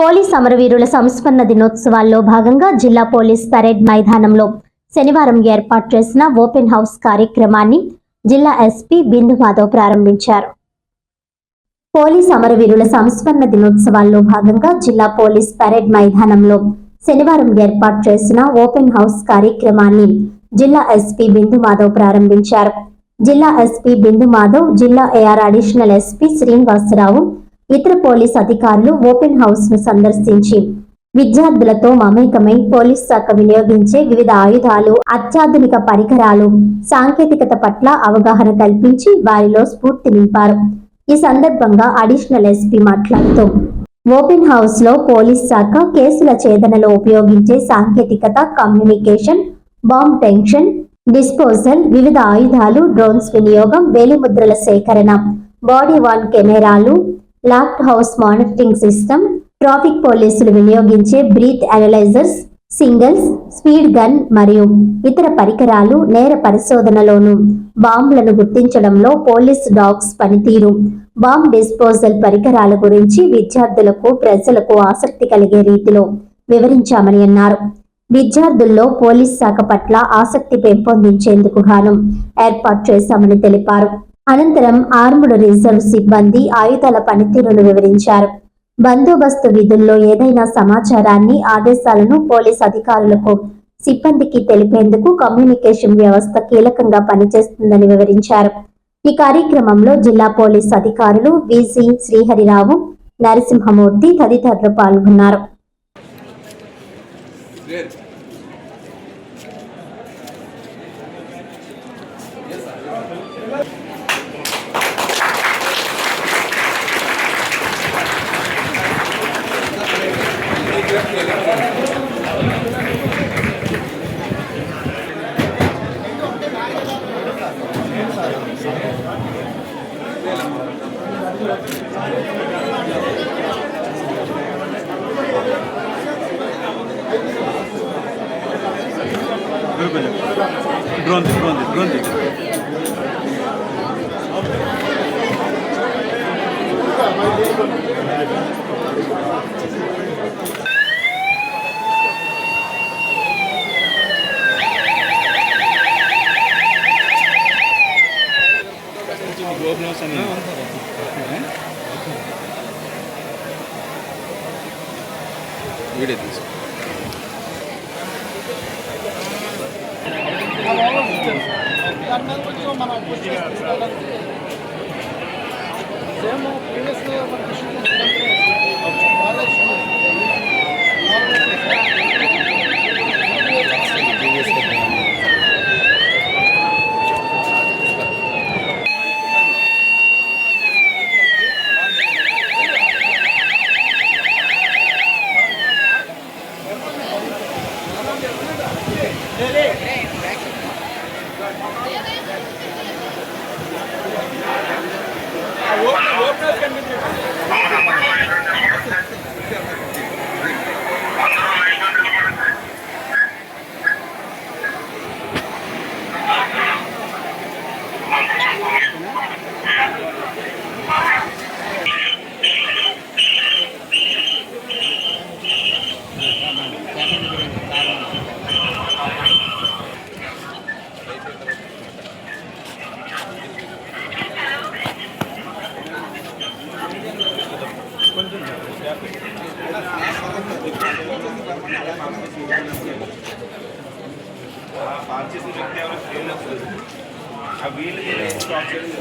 Police అమరవీరుల సంస్మరణ దినోత్సవాల్లో భాగంగా జిల్లా పోలీస్ పరేడ్ మైదానంలో శనివారం ఏర్పాటు చేసిన ఓపెన్ హౌస్ కార్యక్రమాన్ని జిల్లా ఎస్పీ బిందు మాధవ్ ప్రారంభించారు. పోలీస్ అమరవీరుల సంస్మరణ దినోత్సవాల్లో భాగంగా జిల్లా పోలీస్ పరేడ్ మైదానంలో శనివారం ఏర్పాటు చేసిన ఓపెన్ హౌస్ కార్యక్రమాన్ని జిల్లా ఎస్పీ బిందు మాధవ్ ప్రారంభించారు. జిల్లా ఎస్పీ బిందు మాధవ్ జిల్లా ఏఆర్ అడిషనల్ ఎస్పీ శ్రీనివాసరావు ఇతర పోలీస్ అధికారులు ఓపెన్ హౌస్ను సందర్శించి విద్యార్థులతో మమేకమై పోలీస్ శాఖ వినియోగించే వివిధ ఆయుధాలు అత్యాధునిక పరికరాలు సాంకేతికత పట్ల అవగాహన కల్పించి వారిలో స్ఫూర్తి నింపారు. ఈ సందర్భంగా అడిషనల్ ఎస్పీ మాట్లాడుతూ ఓపెన్ హౌస్లో పోలీస్ శాఖ కేసుల ఛేదనలో ఉపయోగించే సాంకేతికత కమ్యూనికేషన్ బాంబ్ టెన్షన్ డిస్పోజల్ వివిధ ఆయుధాలు డ్రోన్స్ వినియోగం వేలిముద్రల సేకరణ బాడీ వాన్ కెమెరాలు locked house monitoring system traffic పోలీసులు వినియోగించే breath analysers singles speed gun మరియు ఇతర పరికరాలు నేర పరిశోధనలోను బాంబులను గుర్తించడంలో పోలీస్ డాగ్స్ పనితీరు. బాంబ్ డిస్పోజల్ పరికరాల గురించి విద్యార్థులకు ప్రజలకు ఆసక్తి కలిగే రీతిలో వివరించామని అన్నారు. విద్యార్థుల్లో పోలీస్ శాఖ పట్ల ఆసక్తి పెంపొందించేందుకు గాను ఏర్పాటు చేశామని తెలిపారు. అనంతరం ఆర్ముడ్ రిజర్వ్ సిబ్బంది ఆయుధాల పనితీరును వివరించారు. బందోబస్తు విధుల్లో ఏదైనా సమాచారాన్ని ఆదేశాలను పోలీస్ అధికారులకు సిబ్బందికి తెలిపేందుకు కమ్యూనికేషన్ వ్యవస్థ కీలకంగా పనిచేస్తుందని వివరించారు. ఈ కార్యక్రమంలో జిల్లా పోలీస్ అధికారులు విసి శ్రీహరిరావు నరసింహమూర్తి తదితరులు పాల్గొన్నారు. Branding, branding, branding. దాని మీద కొంచెం మనం కృషి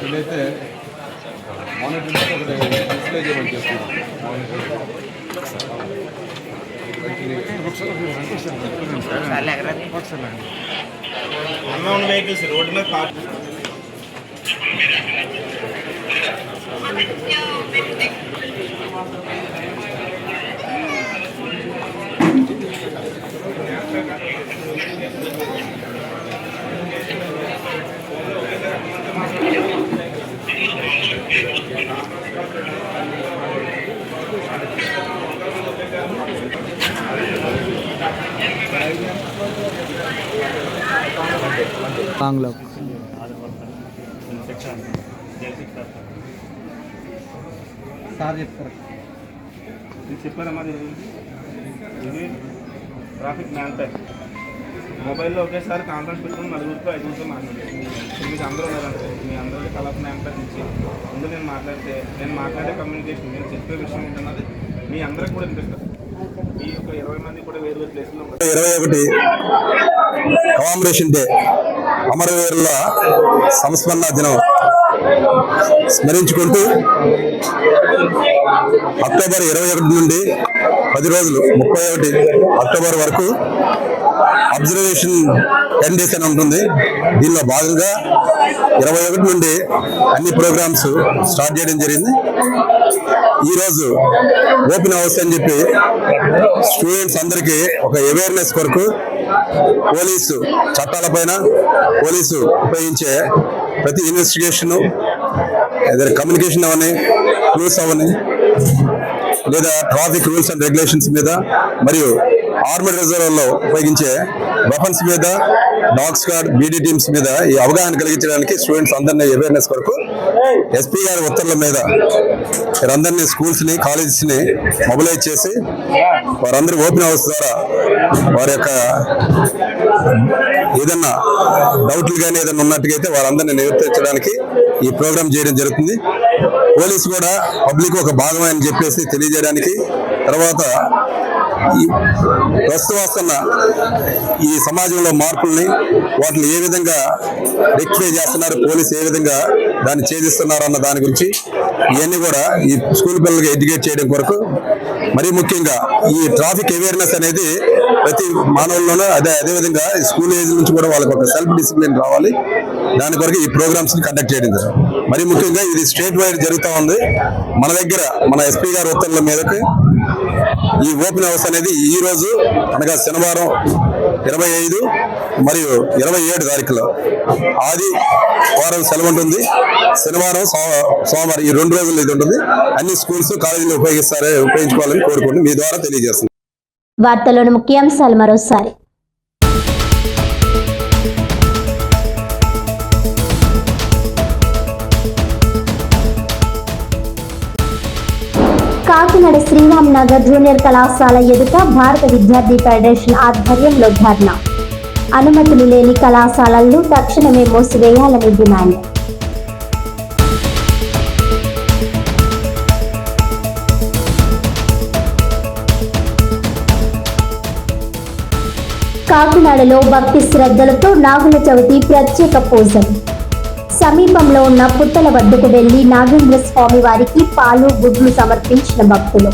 వీళ్ళైతే మానిటర్ ఒకటి డిస్ప్లే చేయమని చెప్తున్నారు అన్నోన్ వెహికల్స్ రోడ్డు మీద పార్క్ సార్ చెప్తారు. దీని గురించి ఇది ట్రాఫిక్ మ్యాన్ టైప్ మొబైల్లో ఒకేసారి కాన్ఫరెన్స్ పెట్టుకుని నలుగురితో ఐదుగురితో ఇప్పుడు మీకు అందరూ ఉన్నారంటే మీ అందరికీ కలర్ మ్యాన్ టైప్ ఇచ్చి ముందు నేను మాట్లాడితే నేను మాట్లాడే కమ్యూనికేషన్ నేను చెప్పే విషయం ఏంటన్నది మీ అందరికి కూడా వినిపిస్తుంది. యొక్క ఇరవై ఒకటి కమామరేషన్ డే అమరవీరుల సంస్మరణ దినం స్మరించుకుంటూ అక్టోబర్ ఇరవై ఒకటి నుండి పది రోజులు ముప్పై ఒకటి అక్టోబర్ వరకు అబ్జర్వేషన్ టెన్ డేస్ అని ఉంటుంది. దీనిలో భాగంగా ఇరవై ఒకటి నుండి అన్ని ప్రోగ్రామ్స్ స్టార్ట్ చేయడం జరిగింది. ఈరోజు ఓపెన్ హౌస్ అని చెప్పి స్టూడెంట్స్ అందరికీ ఒక అవేర్నెస్ కొరకు పోలీసు చట్టాలపైన పోలీసు ఉపయోగించే ప్రతి ఇన్వెస్టిగేషన్ ఏదైనా కమ్యూనికేషన్ అవని క్లూస్ అవని లేదా ట్రాఫిక్ రూల్స్ అండ్ రెగ్యులేషన్స్ మీద మరియు ఆర్మీ రిజర్వ్లో ఉపయోగించే వెపన్స్ మీద డాగ్ స్క్వాడ్ బీడీ టీమ్స్ మీద ఈ అవగాహన కలిగించడానికి స్టూడెంట్స్ అందరినీ అవేర్నెస్ కొరకు ఎస్పీ గారి ఉత్తర్వుల మీద వీరందరినీ స్కూల్స్ని కాలేజెస్ని మొబిలైజ్ చేసి వారందరూ ఓపెన్ హౌస్ ద్వారా వారి యొక్క ఏదన్నా డౌట్లు కానీ ఏదైనా ఉన్నట్టుగైతే వారందరినీ నివర్తించడానికి ఈ ప్రోగ్రామ్ చేయడం జరుగుతుంది. పోలీసు కూడా పబ్లిక్ ఒక భాగమే అని చెప్పేసి తెలియజేయడానికి తర్వాత ప్రస్తుతం వస్తున్న ఈ సమాజంలో మార్పుల్ని వాటిని ఏ విధంగా రెక్టిఫై చేస్తున్నారు పోలీసు ఏ విధంగా దాన్ని ఛేదిస్తున్నారు అన్న దాని గురించి ఇవన్నీ కూడా ఈ స్కూల్ పిల్లలకి ఎడ్యుకేట్ చేయడం కొరకు మరీ ముఖ్యంగా ఈ ట్రాఫిక్ అవేర్నెస్ అనేది ప్రతి మానవుల్లోనూ అదే అదే విధంగా ఈ స్కూల్ ఏజ్ నుంచి కూడా వాళ్ళకి ఒక సెల్ఫ్ డిసిప్లిన్ రావాలి. దాని కొరకు ఈ ప్రోగ్రామ్స్ని కండక్ట్ చేయడం మరి ముఖ్యంగా ఇది స్టేట్ వైడ్ జరుగుతూ ఉంది. మన దగ్గర మన ఎస్పీ గారి ఉత్తర్వుల మీదకి ఈ ఓపెన్ హౌస్ అనేది ఈ రోజు అనగా శనివారం ఇరవై ఐదు మరియు ఇరవై ఏడు తారీఖులో ఆది వారం సెలవు ఉంటుంది. శనివారం సో- సోమవారం ఈ రెండు రోజులు ఇది ఉంటుంది. అన్ని స్కూల్స్ కాలేజీలు ఉపయోగిస్తారే ఉపయోగించుకోవాలని కోరుకుంటూ మీ ద్వారా తెలియజేస్తుంది వార్తలోని ముఖ్యాంశాలు మరోసారి. కాకినాడ శ్రీరామ్ నగర్ జూనియర్ కళాశాల ఎదుట భారత విద్యార్థి ఫెడరేషన్ ఆధ్వర్యంలో ధర్నా. అనుమతులు లేని కళాశాలలను తక్షణమే మూసివేయాలని డిమాండ్. కాకినాడలో భక్తి శ్రద్ధలతో నాగుల చవితి ప్రత్యేక పూజలు సమీపంలో ఉన్న పుట్టల వద్దకు వెళ్ళి నాగేంద్ర స్వామి వారికి పాలు గుడ్లు సమర్పించిన భక్తులు.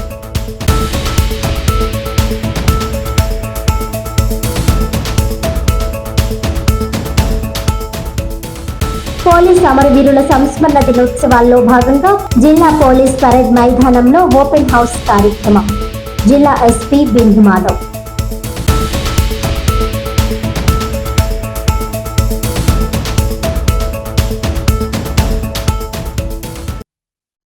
పోలీస్ అమరవీరుల సంస్మరణ దినోత్సవాల్లో భాగంగా జిల్లా పోలీస్ పరేడ్ మైదానంలో ఓపెన్ హౌస్ కార్యక్రమం. జిల్లా ఎస్పీ బిందు మాధవ్